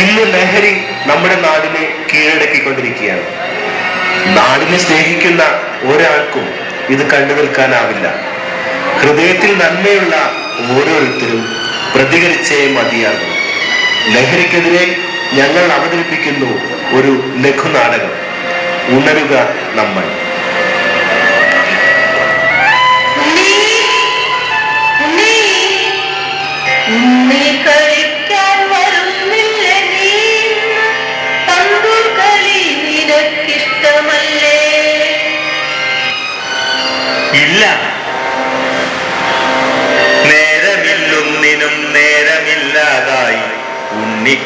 ഇന്ന് ലഹരി നമ്മുടെ നാടിനെ കീഴടക്കിക്കൊണ്ടിരിക്കുകയാണ്. നാടിനെ സ്നേഹിക്കുന്ന ഒരാൾക്കും ഇത് കണ്ടു നിൽക്കാനാവില്ല. ഹൃദയത്തിൽ നന്മയുള്ള ഓരോരുത്തരും പ്രതികരിച്ചേ മതിയാകും. ലഹരിക്കെതിരെ ഞങ്ങൾ അവതരിപ്പിക്കുന്നു ഒരു ലഘുനാടകം. ഉണരുക നമ്മൾ. ഉണ്ണി, ഉണ്ണി,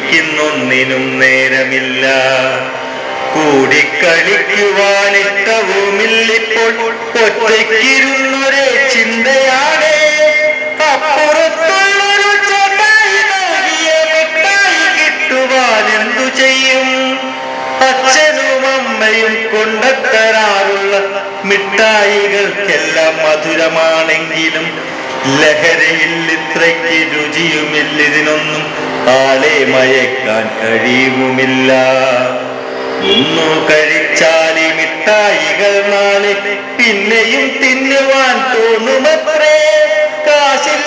ഉണ്ണിക്കുന്നൊന്നിനും നേരമില്ല. കൂടിക്കളിക്കുവാനിട്ടവുമില്ലിപ്പോൾ ഒറ്റയ്ക്കിരുന്നൊരേ ചിന്തയാണ്. അപ്പുറത്തുള്ളൊരു ചേട്ടായി നൽകിയ മിഠായി കിട്ടുവാൻ എന്തു ചെയ്യും? അച്ഛനും അമ്മയും കൊണ്ടത്തരാറുള്ള മിഠായികൾക്കെല്ലാം മധുരമാണെങ്കിലും ലഹരയിൽ ഇത്രയ്ക്ക് രുചിയുമില്ലിതിനൊന്നും ആളെ മയക്കാൻ കഴിയുമില്ല ഒന്നു കഴിച്ചാൽ ഈ മിഠായികൾ നാളെ പിന്നെയും തിന്നുവാൻ തോന്നുമത്രേ? കാശില്ലാതെ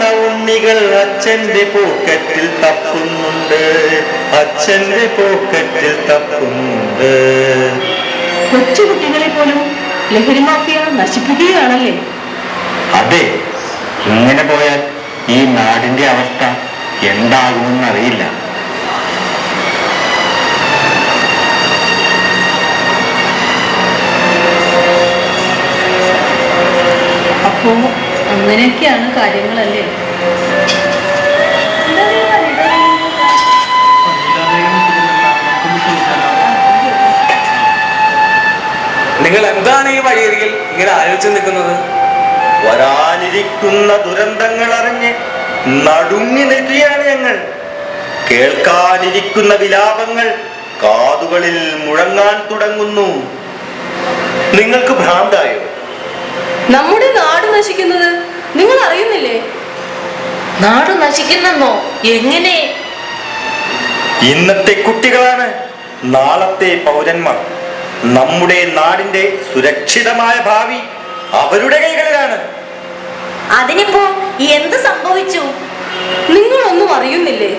പരതുന്ന ഉണ്ണികൾ അച്ഛന്റെ പോക്കറ്റിൽ തപ്പുന്നുണ്ട്. അച്ഛന്റെ പോക്കറ്റിൽ തപ്പുന്നുണ്ട്. കൊച്ചുകുട്ടികളെ പോലും ലഹരി മാഫിയ നശിപ്പിക്കുകയാണല്ലേ? അതെ. ഇങ്ങനെ പോയാൽ ഈ നാടിന്റെ അവസ്ഥ എന്താകുമെന്നറിയില്ല അങ്ങനെയൊക്കെയാണ് കാര്യങ്ങളല്ലേ? നിങ്ങൾ എന്താണ് ഈ വഴിയരികിൽ ഇങ്ങനെ ആലോചിച്ച് നിൽക്കുന്നത്? വരാനിരിക്കുന്ന ദുരന്തങ്ങൾ അറിഞ്ഞ് നടുങ്ങി നിൽക്കുകയാണ് ഞങ്ങൾ. കേൾക്കാനിരിക്കുന്ന വിലാപങ്ങൾ കാതുകളിൽ മുഴങ്ങാൻ തുടങ്ങുന്നു. നിങ്ങൾക്ക് ഭ്രാന്തായോ? നമ്മുടെ നാട് നശിക്കുന്നത് നിങ്ങൾ അറിയുന്നില്ലേ നാട് നശിക്കുന്നെന്നോ? എങ്ങനെ? ഇന്നത്തെ കുട്ടികളാണ് നാളത്തെ പൗരന്മാർ. നമ്മുടെ നാടിന്റെ സുരക്ഷിതമായ ഭാവി അവരുടെ കൈകളിലാണ്. അതിനിപ്പോ എന്ത് സംഭവിച്ചു? നിങ്ങളൊന്നും അറിയുന്നില്ലേ?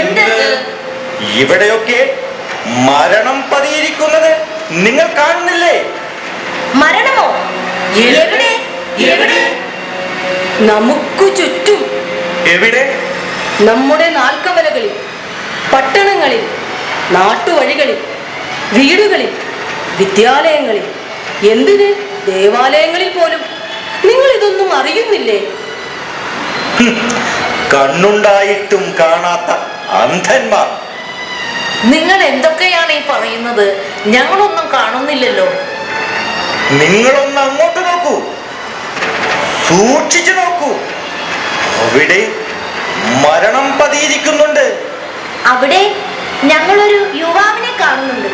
എന്ത്? ഇവിടെയൊക്കെ മരണം പതിയിരിക്കുന്നത് നിങ്ങൾ കാണുന്നില്ലേ? മരണമോ? എവിടെ? എവിടെ? നമുക്ക് ചുറ്റും. എവിടെ? നമ്മുടെ നാൽക്കവലകളിൽ പട്ടണങ്ങളിൽ നാട്ടുവഴികളിൽ വീടുകളിൽ വിദ്യാലയങ്ങളിൽ എന്തിന്? ദേവാലയങ്ങളിൽ പോലും. നിങ്ങൾ ഇതൊന്നും അറിയുന്നില്ലേ? കണ്ണുണ്ടായിട്ടും കാണാത്ത അന്ധന്മാർ. നിങ്ങൾ എന്തൊക്കെയാണ് ഈ പറയുന്നത്? ഞങ്ങളൊന്നും കാണുന്നില്ലല്ലോ. നിങ്ങളൊന്ന് അങ്ങോട്ട് നോക്കൂ. സൂക്ഷിച്ചു നോക്കൂ അവിടെ മരണം പതിയിരിക്കുന്നുണ്ട്. അവിടെ ഞങ്ങൾ ഒരു യുവാവിനെ കാണുന്നുണ്ട്.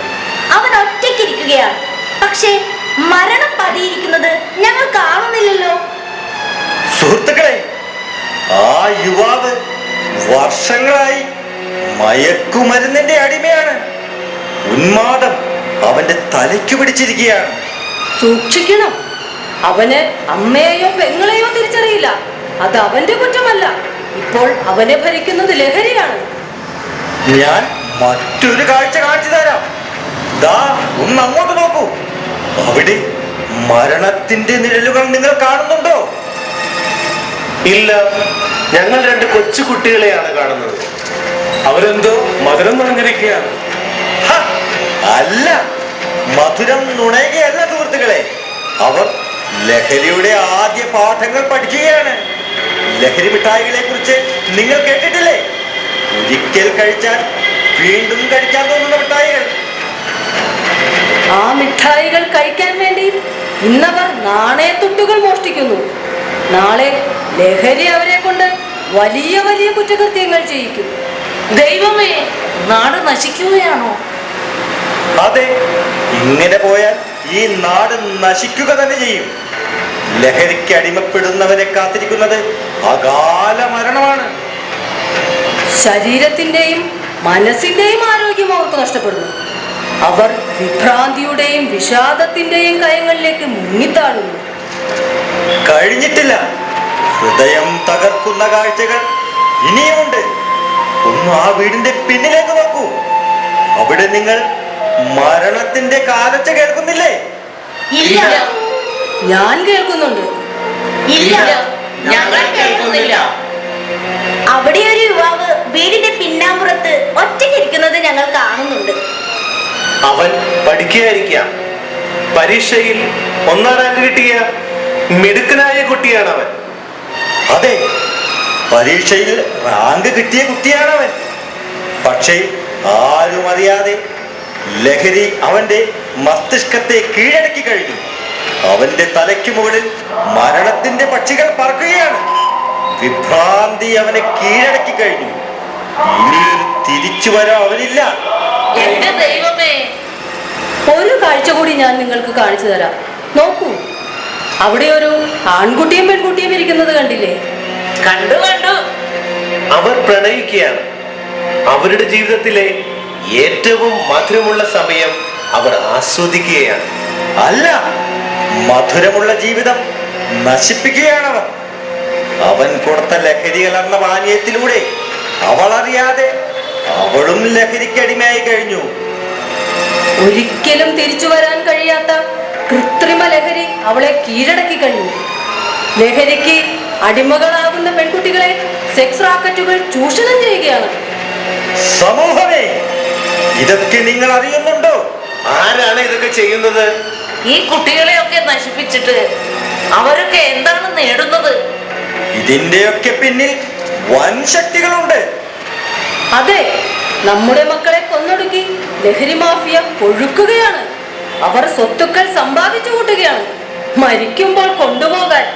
അവൻ ഒറ്റയ്ക്കിരിക്കുകയാണ്. പക്ഷേ മരണം പതിയിരിക്കുന്നത് ഞങ്ങൾ കാണുന്നില്ലല്ലോ. സുഹൃത്തുക്കളെ ആ യുവാവ് വർഷങ്ങളായി മയക്കുമരുന്നിന്റെ അടിമയാണ്. ഉന്മാദം അവന്റെ തലയ്ക്ക് പിടിച്ചിരിക്കുകയാണ്. സൂക്ഷിക്കണം. അവന് അമ്മയെയോ പെങ്ങളെയോ തിരിച്ചറിയില്ല. അത് അവന്റെ കുറ്റമല്ല. ഇപ്പോൾ അവനെ ഭരിക്കുന്നത് ലഹരിയാണ്. ഞാൻ മറ്റൊരു കാഴ്ച കാണിച്ചു തരാം. ദാ ഒന്ന് അങ്ങോട്ട് നോക്കൂ. അവിടെ മരണത്തിന്റെ നിഴലുകൾ നിങ്ങൾ കാണുന്നുണ്ടോ? ഇല്ല. ഞങ്ങൾ രണ്ട് കൊച്ചുകുട്ടികളെയാണ് കാണുന്നത്. അവരെന്തോ മധുരം നുണഞ്ഞിരിക്കുകയാണ്. ഹ, അല്ല. മധുരം നുണയുകയല്ല സുഹൃത്തുക്കളെ. അവർ ലഹരിയുടെ ആദ്യ പാഠങ്ങൾ പഠിക്കുകയാണ്. ലഹരി മിഠായികളെ കുറിച്ച് നിങ്ങൾ കേട്ടിട്ടില്ലേ? ഒരിക്കൽ കഴിച്ചാൽ വീണ്ടും കഴിക്കാൻ തോന്നുന്ന മിഠായികൾ. ആ മിഠായികൾ കഴിക്കാൻ വേണ്ടി ഇന്നവർ നാണയത്തുട്ടുകൾ മോഷ്ടിക്കുന്നു. നാളെ ലഹരി അവരെ കൊണ്ട് വലിയ വലിയ കുറ്റകൃത്യങ്ങൾ ചെയ്യിക്കും. ദൈവമേ നാട് നശിക്കുകയാണോ? അതെ ഇങ്ങനെ പോയാൽ ഈ നാട് നശിക്കുക തന്നെ ചെയ്യും. ലഹരിക്ക് അടിമപ്പെടുന്നവരെ കാത്തിരിക്കുന്നത് അകാല മരണമാണ്. ശരീരത്തിന്റെയും മനസ്സിന്റെയും ആരോഗ്യം അവർക്ക് നഷ്ടപ്പെടുന്നു. അവർ വിഭ്രാന്തിയുടെയും വിഷാദത്തിന്റെയും കയങ്ങളിലേക്ക് മുങ്ങിത്താഴുന്നു. കഴിഞ്ഞിട്ടില്ല. ഹൃദയം തകർക്കുന്ന കാഴ്ചകൾ ഇനിയുമുണ്ട്. ഒന്ന് ആ വീടിന്റെ പിന്നിലേക്ക് നോക്കൂ. അവിടെ നിങ്ങൾ മരണത്തിന്റെ കാലച്ച കേൾക്കുന്നില്ലേ? ഇല്ല. ഞാൻ കേൾക്കുന്നുണ്ട്. ഇല്ല ഞങ്ങൾ കേൾക്കുന്നില്ല. അവിടെ ഒരു യുവാവ് വീടിന്റെ പിന്നാമ്പുറത്ത് ഒറ്റയ്ക്കിരിക്കുന്നത് ഞങ്ങൾ കാണുന്നുണ്ട്. അവൻ പഠിക്കുകയായിരിക്കാം പരീക്ഷയിൽ ഒന്നാം റാങ്ക് കിട്ടിയ മിടുക്കനായ കുട്ടിയാണ് അവൻ അതെ പരീക്ഷയിൽ റാങ്ക് കിട്ടിയ കുട്ടിയാണ് അവൻ പക്ഷേ ആരും അറിയാതെ ലഹരി അവന്റെ മസ്തിഷ്കത്തെ കീഴടക്കി കഴിഞ്ഞു. അവന്റെ തലയ്ക്ക് മുകളിൽ മരണത്തിന്റെ പക്ഷികൾ പറക്കുകയാണ്. വിഭ്രാന്തി അവനെ കീഴടക്കി കഴിഞ്ഞു. ഇനിയൊരു തിരിച്ചു വരാൻ അവനില്ല. എന്റെ ദൈവമേ ഒരു കാഴ്ച കൂടി ഞാൻ നിങ്ങൾക്ക് കാണിച്ചു തരാം. നോക്കൂ അവിടെ ഒരു ആൺകുട്ടിയും പെൺകുട്ടിയും ഇരിക്കുന്നത് കണ്ടില്ലേ? കണ്ടു കണ്ടു. അവർ പ്രണയിക്കുകയാണ്. അവരുടെ ജീവിതത്തിലെ ഏറ്റവും മധുരമുള്ള സമയം അവർ ആസ്വദിക്കുകയാണ്. അല്ല മധുരമുള്ള ജീവിതം നശിപ്പിക്കുകയാണവൻ. അവൻ കൊടുത്ത ലഹരി കലർന്ന പാനീയത്തിലൂടെ അവളറിയാതെ അറിയാതെ അവളും ലഹരിക്കടിമയായി കഴിഞ്ഞു. ഒരിക്കലും തിരിച്ചു വരാൻ കഴിയാത്ത കൃത്രിമ ലഹരി അവളെ കീഴടക്കി കഴിഞ്ഞു. ലഹരിക്ക് അടിമകളാകുന്ന പെൺകുട്ടികളെ സെക്സ് റാക്കറ്റുകൾ ചൂഷണം ചെയ്യുകയാണ്. സമൂഹമേ ഇതൊക്കെ നിങ്ങൾ അറിയുന്നുണ്ടോ? ആരാണ് ഇതൊക്കെ ചെയ്യുന്നത്? ഈ കുട്ടികളെയൊക്കെ നശിപ്പിച്ചിട്ട് അവരൊക്കെ എന്താണ് നേടുന്നത്? ഇതിന്റെയൊക്കെ പിന്നിൽ വൻ ശക്തികളുണ്ട്. അതെ നമ്മുടെ മക്കളെ കൊന്നൊടുക്കി ലഹരി മാഫിയ ഒഴുക്കുകയാണ് അവർ സ്വത്തുക്കൾ സമ്പാദിച്ചു കൂട്ടുകയാണ്. മരിക്കുമ്പോൾ കൊണ്ടുപോകാൻ.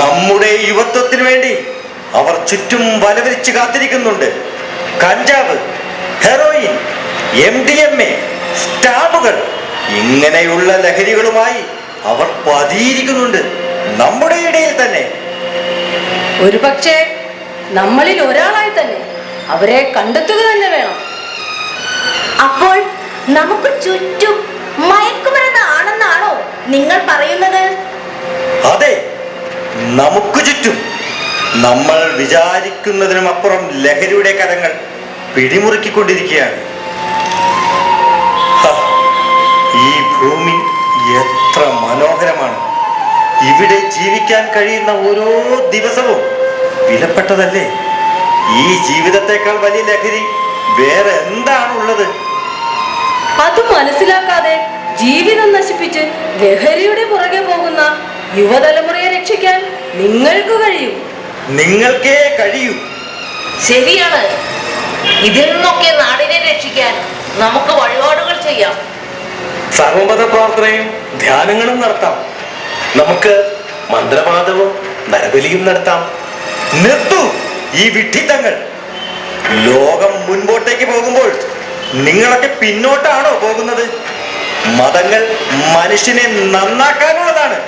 നമ്മുടെ യുവത്വത്തിന് വേണ്ടി അവർ ചുറ്റും വലവരിച്ച് കാത്തിരിക്കുന്നുണ്ട്. കഞ്ചാവ് heroin M D M A സ്റ്റാമ്പുകൾ ഇങ്ങനെയുള്ള ലഹരികളുമായി അവർ പതിയിരിക്കുന്നുണ്ട്. നമ്മുടെ ഇടയിൽ തന്നെ. ഒരു പക്ഷേ നമ്മളിൽ ഒരാളായി തന്നെ അവരെ കണ്ടെത്തുക തന്നെ വേണം. അപ്പോൾ നമുക്ക് ചുറ്റും മയക്കുമരുന്ന് ആണെന്നാണോ നിങ്ങൾ പറയുന്നത്? അതെ നമുക്ക് ചുറ്റും. നമ്മൾ വിചാരിക്കുന്നതിനും അപ്പുറം ലഹരിയുടെ കരങ്ങൾ പിടിമുറുക്കിക്കൊണ്ടിരിക്കുകയാണ്. ഈ ഭൂമി എത്ര മനോഹരമാണ്. ഇവിടെ ജീവിക്കാൻ കഴിയുന്ന ഓരോ ദിവസവും വിലപ്പെട്ടതല്ലേ? ഈ ജീവിതത്തെക്കാൾ വലിയ ലഹരി വേറെ എന്താണ് ഉള്ളത് അത് മനസ്സിലാക്കാതെ ജീവിതം നശിപ്പിച്ച് ലഹരിയുടെ പുറകെ പോകുന്ന യുവതലമുറയെ രക്ഷിക്കാൻ നിങ്ങൾക്ക് കഴിയും. നിങ്ങൾക്കേ കഴിയൂ. ശരിയാണ്. ഇതിൽ നിന്നൊക്കെ നാടിനെ രക്ഷിക്കാൻ നമുക്ക് വഴിപാടുകൾ ചെയ്യാം. സർവമത പ്രാർത്ഥനയും ധ്യാനങ്ങളും നടത്താം. നമുക്ക് മന്ത്രവാദവും നരബലിയും നടത്താം. നിർത്തു ഈ വിഡ്ഢിത്തങ്ങൾ. ലോകം മുൻപോട്ടേക്ക് പോകുമ്പോൾ നിങ്ങളൊക്കെ പിന്നോട്ടാണോ പോകുന്നത്? മതങ്ങൾ മനുഷ്യനെ നന്നാക്കാനുള്ളതാണ്.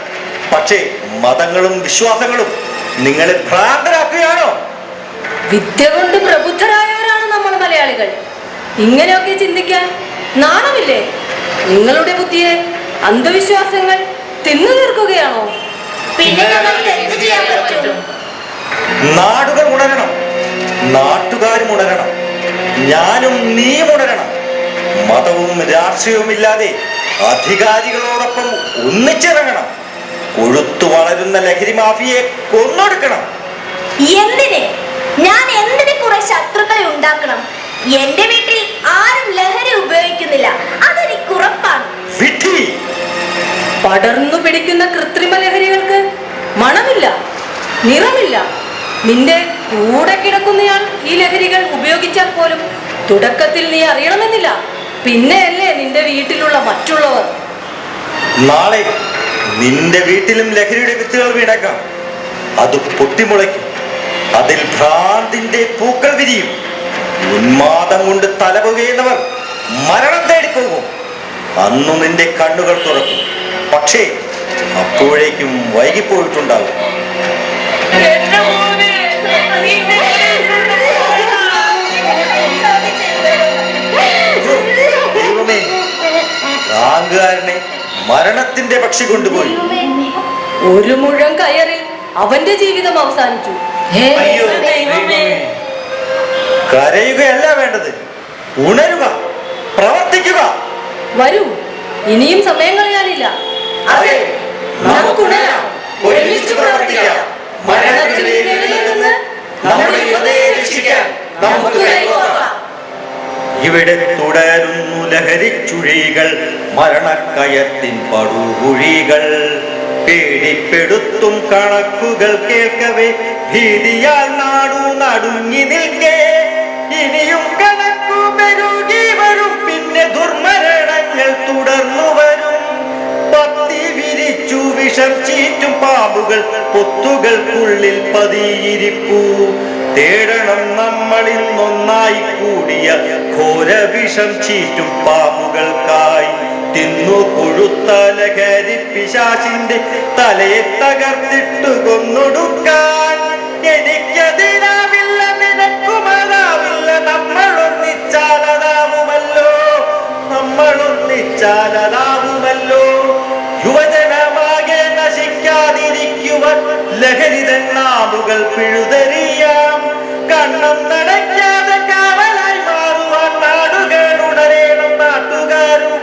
പക്ഷേ മതങ്ങളും വിശ്വാസങ്ങളും നിങ്ങളെ ഭ്രാന്തരാക്കുകയാണോ? വിദ്യ കൊണ്ട് പ്രബുദ്ധരായവരാണ് നമ്മൾ മലയാളികൾ. ഇങ്ങനെയൊക്കെ ചിന്തിക്കാൻ നാണമില്ലേ? നിങ്ങളുടെ ബുദ്ധിയെ അന്ധവിശ്വാസങ്ങൾ തിന്നു തീർക്കുകയാണോ? പിന്നെ ഞങ്ങൾക്ക് എന്ത് ചെയ്യാൻ പറ്റും? നാടുകൾ ഉണരണം നാട്ടുകാരും ഉണരണം ഞാനും നീ ഉണരണം. മതവും രാഷ്ട്രീയവും ഇല്ലാതെ അധികാരികളോടൊപ്പം ഒന്നിച്ചിറങ്ങണം. കൊഴുത്തു വളരുന്ന ലഹരി മാഫിയെ കൊന്നൊടുക്കണം. എന്തിന്? ഞാൻ എന്തിന് കുറെ ശത്രുക്കളെ ഉണ്ടാക്കണം? എന്റെ വീട്ടിൽ ആരും ലഹരി ഉപയോഗിക്കുന്നില്ല. അതെനിക്ക് ഉറപ്പാണ് പടർന്നു പിടിക്കുന്ന കൃത്രിമ ലഹരികൾക്ക് മണമില്ല നിറമില്ല. നിന്റെ കൂടെ കിടക്കുന്നയാൾ ഈ ലഹരികൾ ഉപയോഗിച്ചാൽ പോലും തുടക്കത്തിൽ നീ അറിയണമെന്നില്ല. പിന്നെയല്ലേ നിന്റെ വീട്ടിലുള്ള മറ്റുള്ളവർ? നാളെ നിന്റെ വീട്ടിലും ലഹരിയുടെ വിത്തുകൾ വീണേക്കാം. അത് പൊട്ടിമുളയ്ക്കും. അതിൽ ഭ്രാന്തിന്റെ പൂക്കൾ വിരിയും. ഉന്മാദം കൊണ്ട് തലപുകയുന്നവർ മരണം തേടിപ്പോകും. അന്നു നിന്റെ കണ്ണുകൾ തുറക്കും. പക്ഷേ അപ്പോഴേക്കും ദൈവമേ കാങ്കുകാരനെ മരണത്തിന്റെ പക്ഷി കൊണ്ടുപോയി. ഒരു മുഴം കയറിൽ അവന്റെ ജീവിതം അവസാനിച്ചു. അയ്യോ ദൈവമേ. കരയുകയല്ല വേണ്ടത്. ഉണരുക പ്രവർത്തിക്കുക. വരൂ. ഇനിയും സമയം കളയാനില്ല അതെ നമുക്കുണരാം. ഒരുമിച്ച് പ്രവർത്തിക്കാം. മരണത്തിന്റെ ഇരുളിൽ നിന്ന് നമ്മുടെ യുവതയെ രക്ഷിക്കാൻ നമുക്ക് കൈകോർക്കാം ഇവിടെ തുടരുന്നു ലഹരിച്ചുഴികൾ മരണക്കയത്തിൻ പടുകുഴികൾ. പേടിപ്പെടുത്തും കണക്കുകൾ കേൾക്കവേ ഭീതിയാൽ നാടു നടുങ്ങി നിൽക്കേ. വിഷം ചീറ്റും പാമ്പുകൾ പൊത്തുകൾക്കുള്ളിൽ പതിയിരിപ്പൂ. തേടണം നമ്മളിൽ നന്നായി കൂടിയ ഘോര വിഷം ചീറ്റും പാമ്പുകൾക്കായി. തിന്നു കൊഴുത്ത ലഹരി പിശാചിന്റെ തലയെ തകർത്തിട്ടു കൊന്നൊടുക്കാൻ. എനിക്കതിനാവില്ല നിനക്കുമതാവില്ല നമ്മളൊന്നിച്ചാലതാവുമല്ലോ നമ്മളൊന്നിച്ചാലതാവുമല്ലോ നശിക്കാതിരിക്കുവാൻ ലഹരിതൻ നാമുകൾ പിഴുതെറിയാം. കണ്ണം നടക്കാതെ കാവലായി മാറുവാൻ നാടുകൾ ഉണരേണം നാട്ടുകാരും.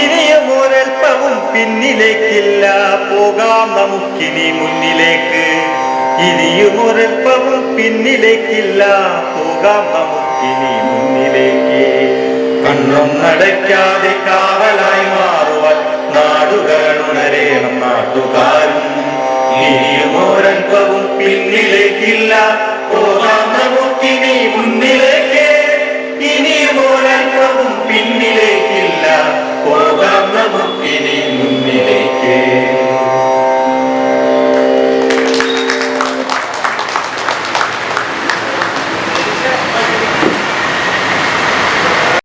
ഇനിയും ഒരൽപ്പവും പിന്നിലേക്കില്ല. പോകാം നമുക്കിനി മുന്നിലേക്ക്. ഇനിയും ഒരൽപ്പവും പിന്നിലേക്കില്ല. പോകാം നമുക്കിനി മുന്നിലേക്ക്. കണ്ണും നടക്കാതെ കാവലായി മാറുവാൻ നാടുകൾ ഉണരേണം നാട്ടുകാരും. മുമ്പവും പിന്നിലേക്കില്ല. പോകാം നമുക്കിനി മുന്നിലേക്ക്. ഇനി ഒരൽപ്പവും പിന്നിലേക്കില്ല. പോകാം നമുക്കിനി മുന്നിലേക്ക്.